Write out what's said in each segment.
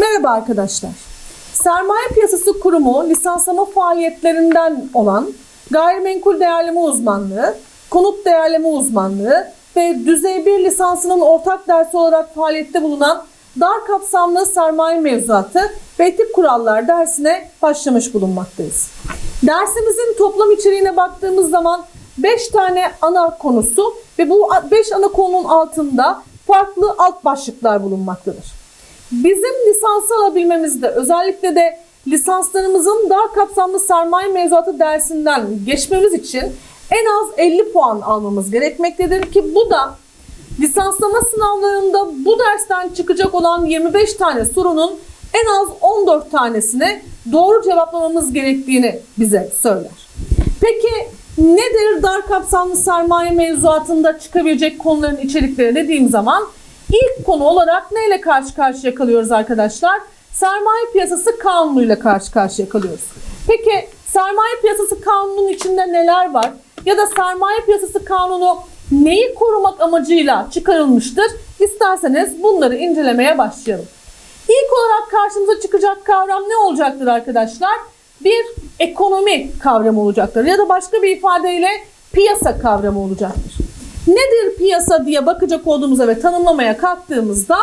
Merhaba arkadaşlar. Sermaye Piyasası Kurumu lisanslama faaliyetlerinden olan gayrimenkul değerleme uzmanlığı, konut değerleme uzmanlığı ve düzey 1 lisansının ortak dersi olarak faaliyette bulunan dar kapsamlı sermaye mevzuatı ve etik kurallar dersine başlamış bulunmaktayız. Dersimizin toplam içeriğine baktığımız zaman 5 tane ana konusu ve bu 5 ana konunun altında farklı alt başlıklar bulunmaktadır. Bizim lisansı alabilmemizde özellikle de lisanslarımızın dar kapsamlı sermaye mevzuatı dersinden geçmemiz için en az 50 puan almamız gerekmektedir ki bu da lisanslama sınavlarında bu dersten çıkacak olan 25 tane sorunun en az 14 tanesine doğru cevaplamamız gerektiğini bize söyler. Peki nedir dar kapsamlı sermaye mevzuatında çıkabilecek konuların içerikleri dediğim zaman ilk konu olarak neyle karşı karşıya kalıyoruz arkadaşlar? Sermaye piyasası kanunuyla karşı karşıya kalıyoruz. Peki sermaye piyasası kanununun içinde neler var? Ya da sermaye piyasası kanunu neyi korumak amacıyla çıkarılmıştır? İsterseniz bunları incelemeye başlayalım. İlk olarak karşımıza çıkacak kavram ne olacaktır arkadaşlar? Bir ekonomi kavramı olacaktır ya da başka bir ifadeyle piyasa kavramı olacaktır. Nedir piyasa diye bakacak olduğumuzda ve tanımlamaya kalktığımızda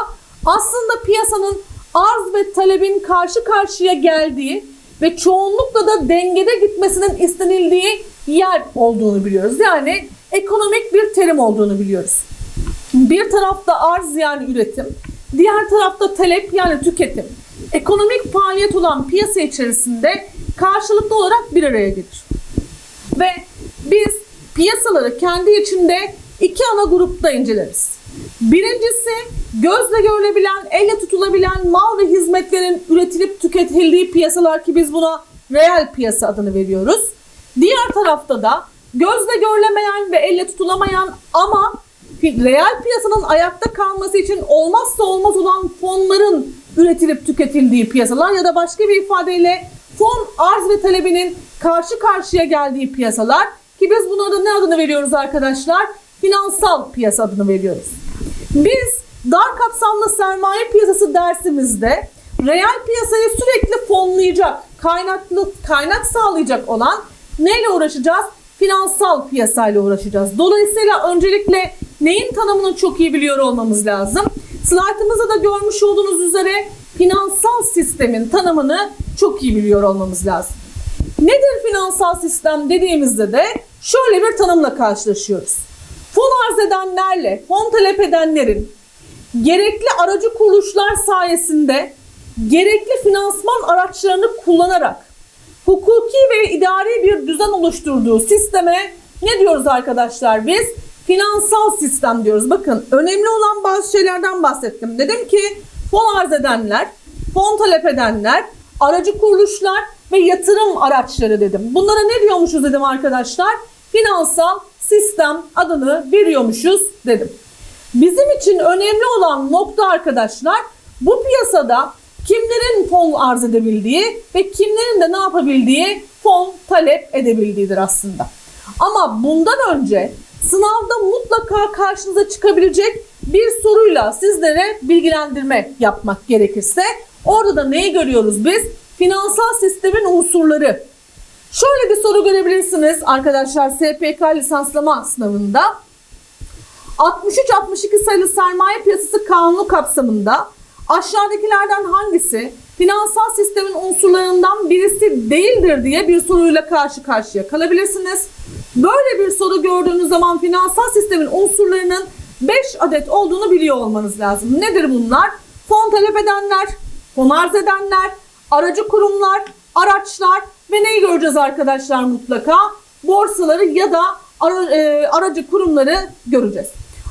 aslında piyasanın arz ve talebin karşı karşıya geldiği ve çoğunlukla da dengede gitmesinin istenildiği yer olduğunu biliyoruz. Yani ekonomik bir terim olduğunu biliyoruz. Bir tarafta arz yani üretim, diğer tarafta talep yani tüketim. Ekonomik faaliyet olan piyasa içerisinde karşılıklı olarak bir araya gelir. Ve biz piyasaları kendi içinde iki ana grupta inceleriz. Birincisi gözle görülebilen, elle tutulabilen mal ve hizmetlerin üretilip tüketildiği piyasalar ki biz buna reel piyasa adını veriyoruz. Diğer tarafta da gözle görülemeyen ve elle tutulamayan ama reel piyasanın ayakta kalması için olmazsa olmaz olan fonların üretilip tüketildiği piyasalar ya da başka bir ifadeyle fon arz ve talebinin karşı karşıya geldiği piyasalar ki biz buna da ne adını veriyoruz arkadaşlar? Finansal piyasa adını veriyoruz. Biz dar kapsamlı sermaye piyasası dersimizde reel piyasayı sürekli fonlayacak, kaynaklı kaynak sağlayacak olan neyle uğraşacağız? Finansal piyasayla uğraşacağız. Dolayısıyla öncelikle neyin tanımını çok iyi biliyor olmamız lazım. Slaytımızda da görmüş olduğunuz üzere finansal sistemin tanımını çok iyi biliyor olmamız lazım. Nedir finansal sistem dediğimizde de şöyle bir tanımla karşılaşıyoruz. Fon arz edenlerle fon talep edenlerin gerekli aracı kuruluşlar sayesinde gerekli finansman araçlarını kullanarak hukuki ve idari bir düzen oluşturduğu sisteme ne diyoruz arkadaşlar biz? Finansal sistem diyoruz. Bakın önemli olan bazı şeylerden bahsettim. Dedim ki fon arz edenler, fon talep edenler, aracı kuruluşlar ve yatırım araçları dedim. Bunlara ne diyormuşuz dedim arkadaşlar? Finansal sistem adını veriyormuşuz dedim. Bizim için önemli olan nokta arkadaşlar bu piyasada kimlerin fon arz edebildiği ve kimlerin de ne yapabildiği fon talep edebildiğidir aslında. Ama bundan önce sınavda mutlaka karşınıza çıkabilecek bir soruyla sizlere bilgilendirme yapmak gerekirse orada da neyi görüyoruz biz? Finansal sistemin unsurları. Şöyle bir soru görebilirsiniz arkadaşlar SPK lisanslama sınavında. 63-62 sayılı sermaye piyasası kanunu kapsamında aşağıdakilerden hangisi finansal sistemin unsurlarından birisi değildir diye bir soruyla karşı karşıya kalabilirsiniz. Böyle bir soru gördüğünüz zaman finansal sistemin unsurlarının 5 adet olduğunu biliyor olmanız lazım. Nedir bunlar? Fon talep edenler, fon arz edenler, aracı kurumlar, araçlar ve neyi göreceğiz arkadaşlar mutlaka? Borsaları ya da e, aracı kurumları göreceğiz.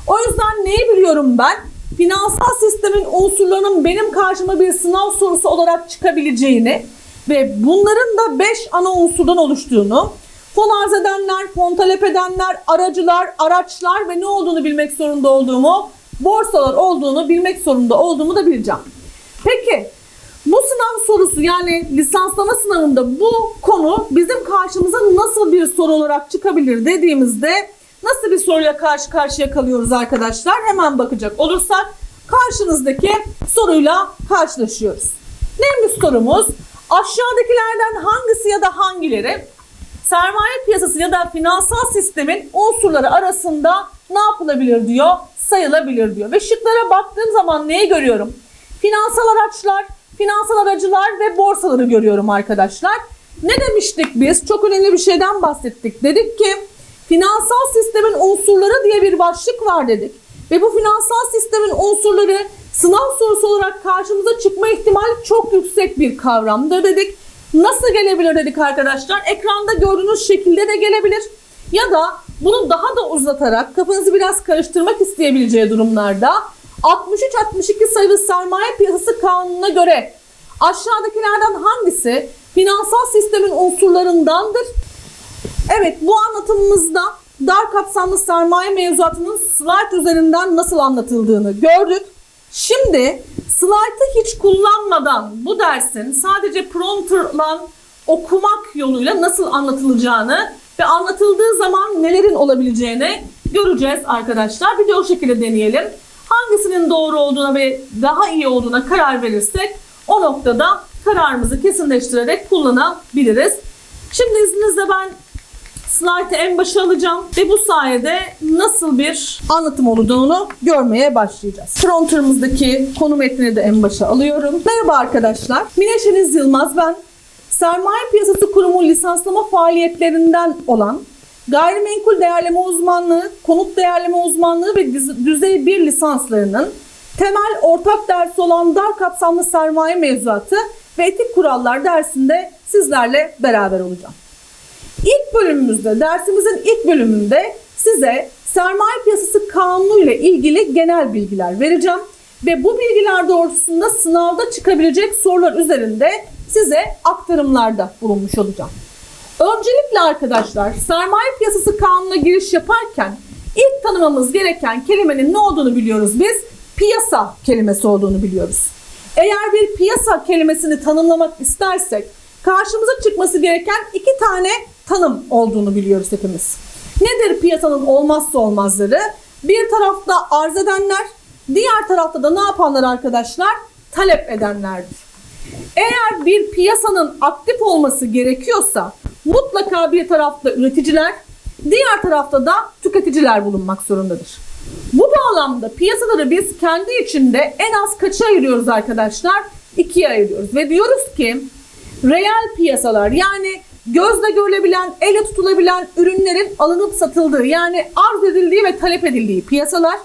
O yüzden neyi biliyorum ben? Finansal sistemin unsurlarının benim karşıma bir sınav sorusu olarak çıkabileceğini ve bunların da 5 ana unsurdan oluştuğunu, fon arz edenler, fon talep edenler, aracılar, araçlar ve ne olduğunu bilmek zorunda olduğumu, borsalar olduğunu bilmek zorunda olduğumu da bileceğim. Sorusu yani lisanslama sınavında bu konu bizim karşımıza nasıl bir soru olarak çıkabilir dediğimizde nasıl bir soruyla karşı karşıya kalıyoruz arkadaşlar? Hemen bakacak olursak karşınızdaki soruyla karşılaşıyoruz. Neymiş sorumuz? Aşağıdakilerden hangisi ya da hangileri sermaye piyasası ya da finansal sistemin unsurları arasında ne yapılabilir diyor, sayılabilir diyor. Ve şıklara baktığım zaman neyi görüyorum? Finansal araçlar, finansal aracılar ve borsaları görüyorum arkadaşlar. Ne demiştik biz? Çok önemli bir şeyden bahsettik. Dedik ki finansal sistemin unsurları diye bir başlık var dedik. Ve bu finansal sistemin unsurları sınav sorusu olarak karşımıza çıkma ihtimali çok yüksek bir kavramdır dedik. Nasıl gelebilir dedik arkadaşlar. Ekranda gördüğünüz şekilde de gelebilir. Ya da bunu daha da uzatarak kafanızı biraz karıştırmak isteyebileceği durumlarda 63-62 sayılı sermaye piyasası kanununa göre aşağıdakilerden hangisi finansal sistemin unsurlarındandır? Evet bu anlatımımızda dar kapsamlı sermaye mevzuatının slide üzerinden nasıl anlatıldığını gördük. Şimdi slide'ı hiç kullanmadan bu dersin sadece prompterla okumak yoluyla nasıl anlatılacağını ve anlatıldığı zaman nelerin olabileceğini göreceğiz arkadaşlar. Bir de o şekilde deneyelim. Hangisinin doğru olduğuna ve daha iyi olduğuna karar verirsek o noktada kararımızı kesinleştirerek kullanabiliriz. Şimdi izninizle ben slide'ı en başa alacağım ve bu sayede nasıl bir anlatım olduğunu görmeye başlayacağız. Prompter'ımızdaki konu metnini de en başa alıyorum. Merhaba arkadaşlar. Mine Şeniz Yılmaz ben. Sermaye Piyasası Kurumu lisanslama faaliyetlerinden olan gayrimenkul değerleme uzmanlığı, konut değerleme uzmanlığı ve düz- düzey 1 lisanslarının temel ortak dersi olan dar kapsamlı sermaye mevzuatı ve etik kurallar dersinde sizlerle beraber olacağım. İlk bölümümüzde, dersimizin ilk bölümünde size sermaye piyasası kanunu ile ilgili genel bilgiler vereceğim. Ve bu bilgiler doğrultusunda sınavda çıkabilecek sorular üzerinde size aktarımlarda bulunmuş olacağım. Öncelikle arkadaşlar sermaye piyasası kanununa giriş yaparken ilk tanımamız gereken kelimenin ne olduğunu biliyoruz biz? Piyasa kelimesi olduğunu biliyoruz. Eğer bir piyasa kelimesini tanımlamak istersek karşımıza çıkması gereken iki tane tanım olduğunu biliyoruz hepimiz. Nedir piyasanın olmazsa olmazları? Bir tarafta arz edenler, diğer tarafta da ne yapanlar arkadaşlar? Talep edenlerdir. Eğer bir piyasanın aktif olması gerekiyorsa mutlaka bir tarafta üreticiler, diğer tarafta da tüketiciler bulunmak zorundadır. Bu bağlamda piyasaları biz kendi içinde en az kaça ayırıyoruz arkadaşlar? İkiye ayırıyoruz ve diyoruz ki reel piyasalar yani gözle görülebilen, elle tutulabilen ürünlerin alınıp satıldığı yani arz edildiği ve talep edildiği piyasalar